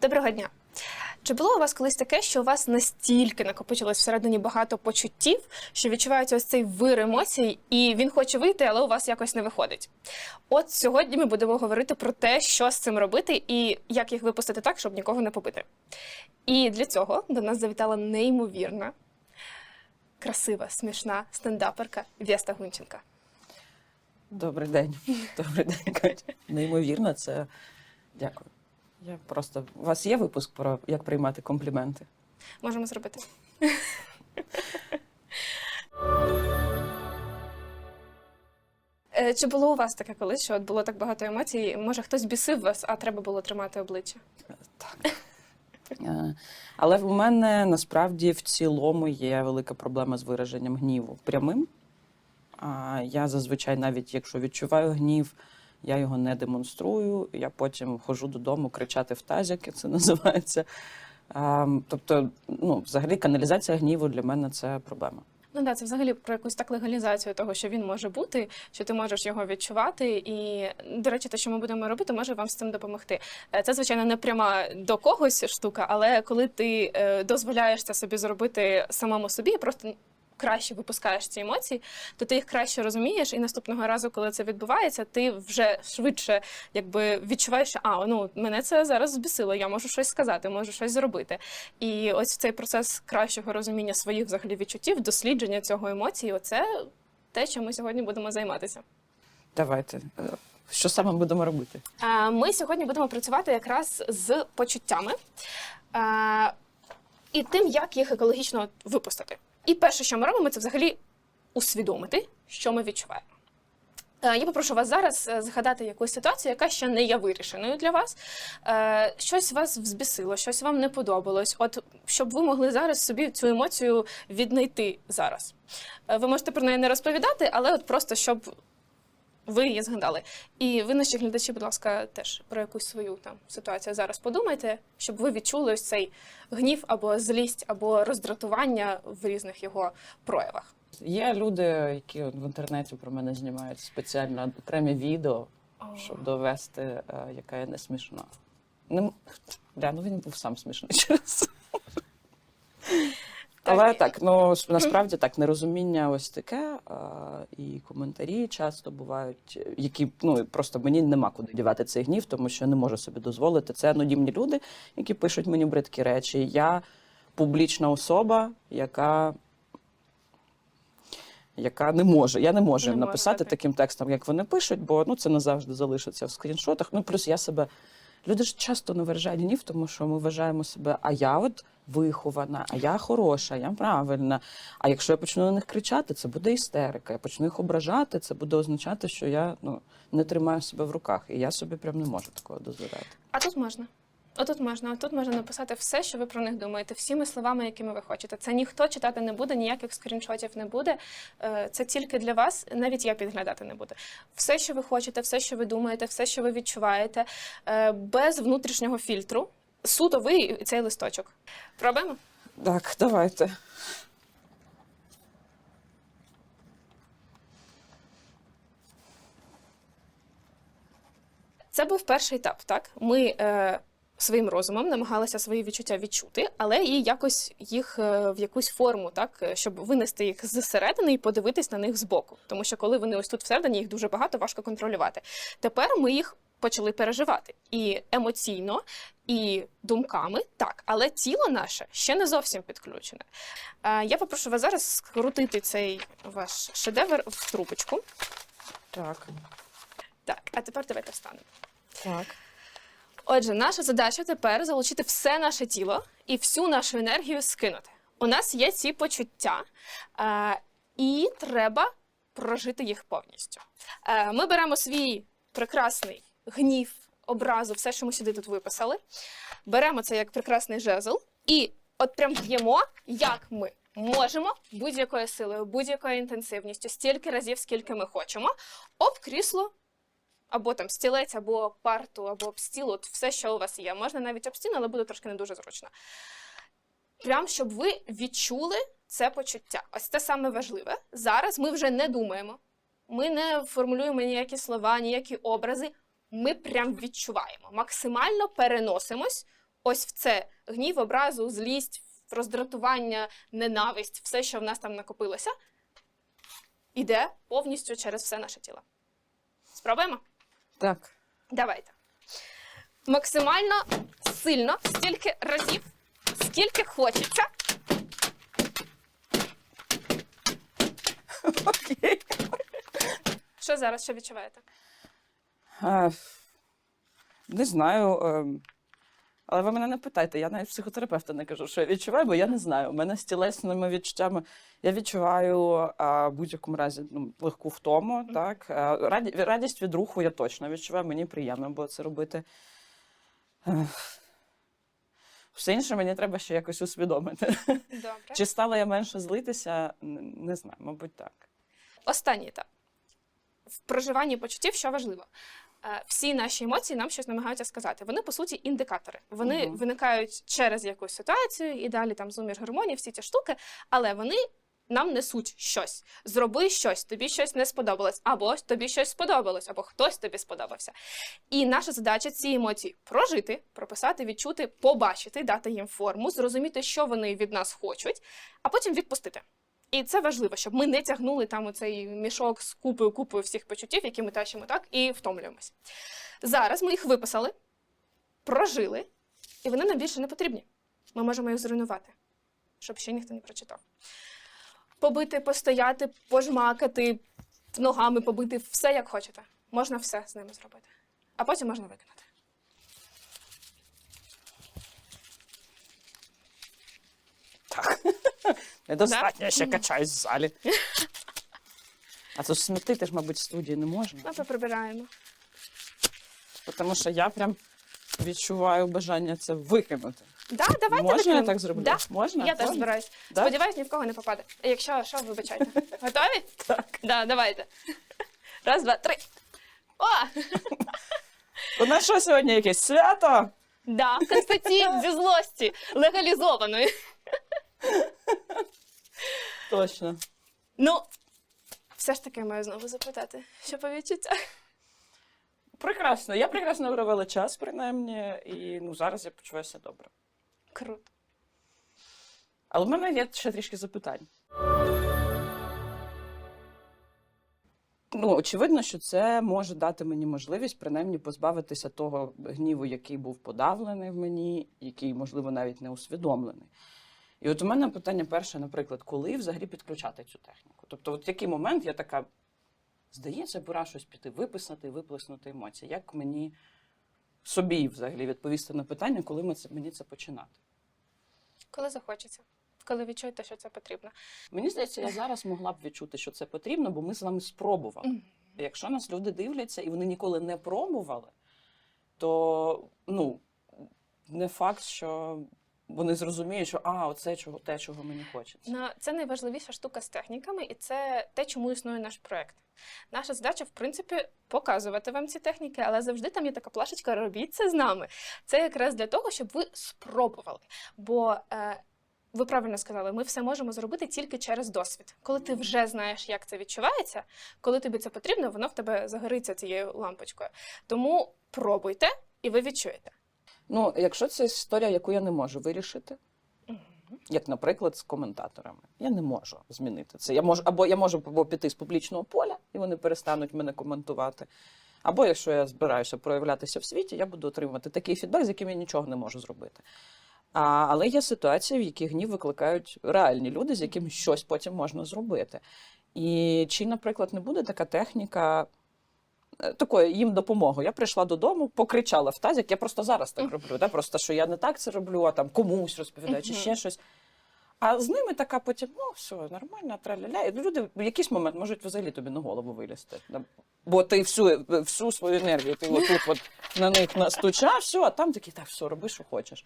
Доброго дня. Чи було у вас колись таке, що у вас настільки накопичилось всередині багато почуттів, що відчувається ось цей вир емоцій, і він хоче вийти, але у вас якось не виходить? От сьогодні ми будемо говорити про те, що з цим робити і як їх випустити так, щоб нікого не побити. І для цього до нас завітала неймовірна, красива, смішна стендаперка Вєста Гунченка. Добрий день. Добрий день, Катя. Неймовірно, це дякую. Я просто у вас є випуск про як приймати компліменти? Можемо зробити. Е, Чи було у вас таке колись, що от було так багато емоцій? Може, хтось бісив вас, а треба було тримати обличчя? Так. Е, Але в мене насправді в цілому є велика проблема з вираженням гніву прямим. Я зазвичай, навіть якщо відчуваю гнів, я його не демонструю. Я потім ходжу додому кричати в тазик, як це називається. Тобто, ну, взагалі, каналізація гніву для мене це проблема. Ну да, це взагалі про якусь так легалізацію того, що він може бути, що ти можеш його відчувати. І, до речі, те, що ми будемо робити, може вам з цим допомогти. Е, Це, звичайно, не пряма до когось штука, але коли ти е, дозволяєш це собі зробити самому собі, просто краще випускаєш ці емоції, то ти їх краще розумієш, і наступного разу, коли це відбувається, ти вже швидше якби відчуваєш, що а ну мене це зараз збісило, я можу щось сказати, можу щось зробити. І ось цей процес кращого розуміння своїх взагалі відчуттів, дослідження цього емоції, оце те, чим ми сьогодні будемо займатися. Давайте. Що саме будемо робити? Ми сьогодні будемо працювати якраз з почуттями і тим, як їх екологічно випустити. І перше, що ми робимо, це взагалі усвідомити, що ми відчуваємо. Е, Я попрошу вас зараз е, згадати якусь ситуацію, яка ще не є вирішеною для вас. Е, Щось вас взбісило, щось вам не подобалось. От щоб ви могли зараз собі цю емоцію віднайти зараз. Ви можете про неї не розповідати, але от просто щоб ви її згадали. І ви, наші глядачі, будь ласка, теж про якусь свою там ситуацію зараз подумайте, щоб ви відчули ось цей гнів або злість, або роздратування в різних його проявах. Є люди, які от в інтернеті про мене знімають спеціально окремі відео, щоб довести, е, яка я не смішна. Не, да, ну він був сам смішний через. Але так, ну насправді так, нерозуміння ось таке, а, і коментарі часто бувають, які ну просто мені нема куди дівати цей гнів, тому що не можу собі дозволити. Це анонімні люди, які пишуть мені бридкі речі. Я публічна особа, яка яка не може. Я не можу Не їм написати так. таким текстом, як вони пишуть, бо ну це назавжди залишиться в скріншотах. Ну плюс я себе. Люди ж часто не виражають гнів, тому що ми вважаємо себе, а я от вихована, а я хороша, я правильна. А якщо я почну на них кричати, це буде істерика. Я почну їх ображати, це буде означати, що я ну не тримаю себе в руках. І я собі прям не можу такого дозволяти. А тут можна. Отут можна, отут можна написати все, що ви про них думаєте, всіми словами, якими ви хочете. Це ніхто читати не буде, ніяких скріншотів не буде. Е, Це тільки для вас, навіть я підглядати не буду. Все, що ви хочете, все, що ви думаєте, все, що ви відчуваєте, е, без внутрішнього фільтру. Суто ви і цей листочок. Пробуємо? Так, давайте. Це був перший етап. Так, ми е, своїм розумом намагалися свої відчуття відчути, але і якось їх е, в якусь форму, так е, щоб винести їх зсередини і подивитись на них збоку. Тому що коли вони ось тут всередині, їх дуже багато, важко контролювати. Тепер ми їх почали переживати і емоційно, і думками, так, але тіло наше ще не зовсім підключене. Е, я попрошу вас зараз скрутити цей ваш шедевр в трубочку. Так, Так, а тепер давайте встанемо. так. Отже, наша задача тепер залучити все наше тіло і всю нашу енергію скинути. У нас є ці почуття, е, і треба прожити їх повністю. Е, ми беремо свій прекрасний гнів, образу, все, що ми сюди тут виписали. Беремо це як прекрасний жезл, і от прям б'ємо, як ми можемо будь-якою силою, будь-якою інтенсивністю, стільки разів, скільки ми хочемо, об крісло або там стілець, або парту, або об стіл, от все, що у вас є. Можна навіть об стіну, але буде трошки не дуже зручно. Прям щоб ви відчули це почуття. Ось це саме важливе. Зараз ми вже не думаємо, ми не формулюємо ніякі слова, ніякі образи. Ми прям відчуваємо, максимально переносимось ось в це гнів, образу, злість, роздратування, ненависть, все, що в нас там накопилося, іде повністю через все наше тіло. Спробуємо? Так. Давайте. Максимально сильно, стільки разів, скільки хочеться. Окей. Що зараз, що відчуваєте? А, не знаю. ем, Але ви мене не питайте, я навіть психотерапевта не кажу, що я відчуваю, бо я не знаю. У мене з тілесними відчуттями я відчуваю а, в будь-якому разі ну, легку втому. Так? А, раді, радість від руху я точно відчуваю, мені приємно було це робити. Все інше мені треба ще якось усвідомити. Добре. Чи стала я менше злитися? Не знаю, мабуть, так. Останній етап. В проживанні почуттів, що важливо. Е, Всі наші емоції нам щось намагаються сказати. Вони, по суті, індикатори. Вони Мгм. виникають через якусь ситуацію, і далі там зуміш гормонів, всі ці штуки, але вони нам несуть щось. Зроби щось, тобі щось не сподобалось, або тобі щось сподобалось, або хтось тобі сподобався. І наша задача ці емоції прожити, прописати, відчути, побачити, дати їм форму, зрозуміти, що вони від нас хочуть, а потім відпустити. І це важливо, щоб ми не тягнули там оцей мішок з купою купою всіх почуттів, які ми тащимо так, і втомлюємось. Зараз ми їх виписали, прожили, і вони нам більше не потрібні. Ми можемо їх зруйнувати, щоб ще ніхто не прочитав. Побити, постояти, пожмакати, ногами побити, все як хочете. Можна все з ними зробити. А потім можна викинути. Так. Недостатньо, я ще качаюсь в залі. А то смітити ж, мабуть, в студії не можна. Ми поприбираємо. Тому що я прям відчуваю бажання це викинути. Да, давайте Можна я так зроблю? Да. Можна? Я теж Можна? збираюсь. Да? Сподіваюсь, ні в кого не попаде. Якщо що, вибачайте. Готові? Так. Да, давайте. Раз, два, три. О! У нас що сьогодні якесь свято? Да, Константин зі злості легалізованої. Точно. Ну, все ж таки маю знову запитати, що по відчуттях. Прекрасно. Я прекрасно провела час, принаймні, і ну, зараз я почуваюся добре. Круто. Але в мене є ще трішки запитань. Ну, очевидно, що це може дати мені можливість принаймні позбавитися того гніву, який був подавлений в мені, який, можливо, навіть не усвідомлений. І от у мене питання перше, наприклад, коли взагалі підключати цю техніку? Тобто, от який момент я така, здається, пора щось піти, виписати і виплеснути емоції. Як мені собі взагалі відповісти на питання, коли ми це, мені це починати? Коли захочеться, коли відчуєте, що це потрібно. Мені здається, я зараз могла б відчути, що це потрібно, бо ми з вами спробували. Мгм. Якщо нас люди дивляться і вони ніколи не пробували, то ну, не факт, що вони зрозуміють, що а, оце чого, те, чого мені хочеться. Ну, це найважливіша штука з техніками, і це те, чому існує наш проект. Наша задача, в принципі, показувати вам ці техніки, але завжди там є така плашечка робіть це з нами. Це якраз для того, щоб ви спробували. Бо е, ви правильно сказали, ми все можемо зробити тільки через досвід. Коли ти вже знаєш, як це відчувається, коли тобі це потрібно, воно в тебе загориться цією лампочкою. Тому пробуйте, і ви відчуєте. Ну, якщо це історія, яку я не можу вирішити, як, наприклад, з коментаторами, я не можу змінити це. Я можу, або я можу або піти з публічного поля, і вони перестануть мене коментувати. Або якщо я збираюся проявлятися в світі, я буду отримувати такий фідбек, з яким я нічого не можу зробити. А, але є ситуації, в яких гнів викликають реальні люди, з якими щось потім можна зробити. І чи, наприклад, не буде така техніка такою їм допомогою? Я прийшла додому, покричала в тазик. Я просто зараз так роблю. Да? Просто що я не так це роблю, а там комусь розповідаю, чи ще щось. А з ними така потім, ну все, нормально, траля-ля. І люди в якийсь момент можуть взагалі тобі на голову вилізти. Бо ти всю, всю свою енергію, ти отут от на них настучав, все, а там такий, так, все, роби, що хочеш.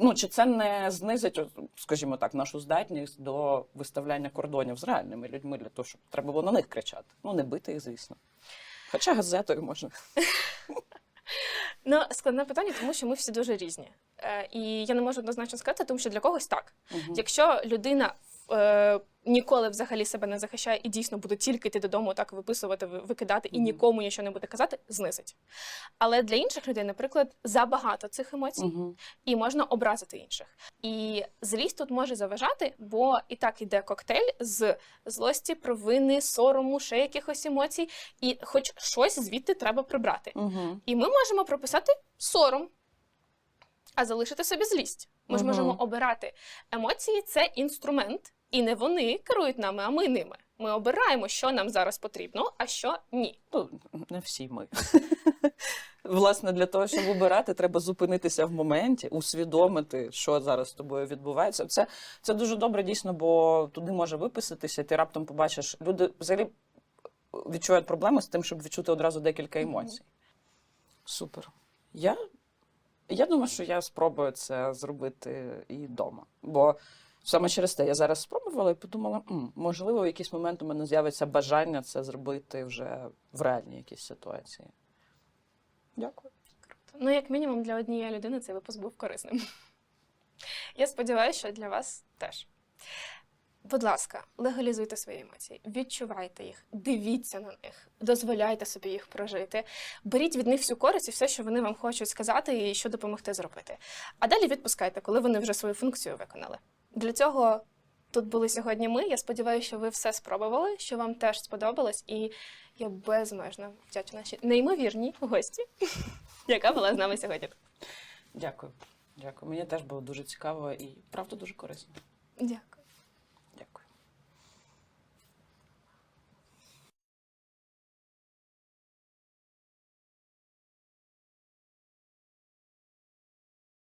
Ну, чи це не знизить, скажімо так, нашу здатність до виставляння кордонів з реальними людьми для того, щоб треба було на них кричати. Ну, не бити їх, звісно. Хоча газетою можна. Ну, складне питання, тому що ми всі дуже різні. Е, і я не можу однозначно сказати, тому що для когось так. Якщо людина е, ніколи взагалі себе не захищає і дійсно буде тільки йти додому, так виписувати, викидати і нікому нічого не буде казати, знизить. Але для інших людей, наприклад, забагато цих емоцій і можна образити інших. І злість тут може заважати, бо і так іде коктейль з злості, провини, сорому, ще якихось емоцій, і хоч щось звідти треба прибрати. І ми можемо прописати сором, а залишити собі злість. Ми ж можемо обирати емоції це інструмент, і не вони керують нами, а ми ними. Ми обираємо, що нам зараз потрібно, а що ні. Ну, не всі ми. Власне, для того, щоб обирати, треба зупинитися в моменті, усвідомити, що зараз з тобою відбувається. Це, це дуже добре, дійсно, бо туди може виписатися, ти раптом побачиш, люди взагалі відчувають проблеми з тим, щоб відчути одразу декілька емоцій. Супер. Я, я думаю, що я спробую це зробити і вдома. Бо саме через те я зараз спробувала і подумала, «М, можливо, в якийсь момент у мене з'явиться бажання це зробити вже в реальній якійсь ситуації. Дякую. Ну, як мінімум, для однієї людини цей випуск був корисним. Я сподіваюся, що для вас теж. Будь ласка, легалізуйте свої емоції, відчувайте їх, дивіться на них, дозволяйте собі їх прожити, беріть від них всю користь і все, що вони вам хочуть сказати, і що допомогти зробити. А далі відпускайте, коли вони вже свою функцію виконали. Для цього тут були сьогодні ми. Я сподіваюся, що ви все спробували, що вам теж сподобалось, і я безмежно вдячна нашій неймовірній гості, яка була з нами сьогодні. Дякую. Дякую. Мені теж було дуже цікаво і правда дуже корисно. Дякую.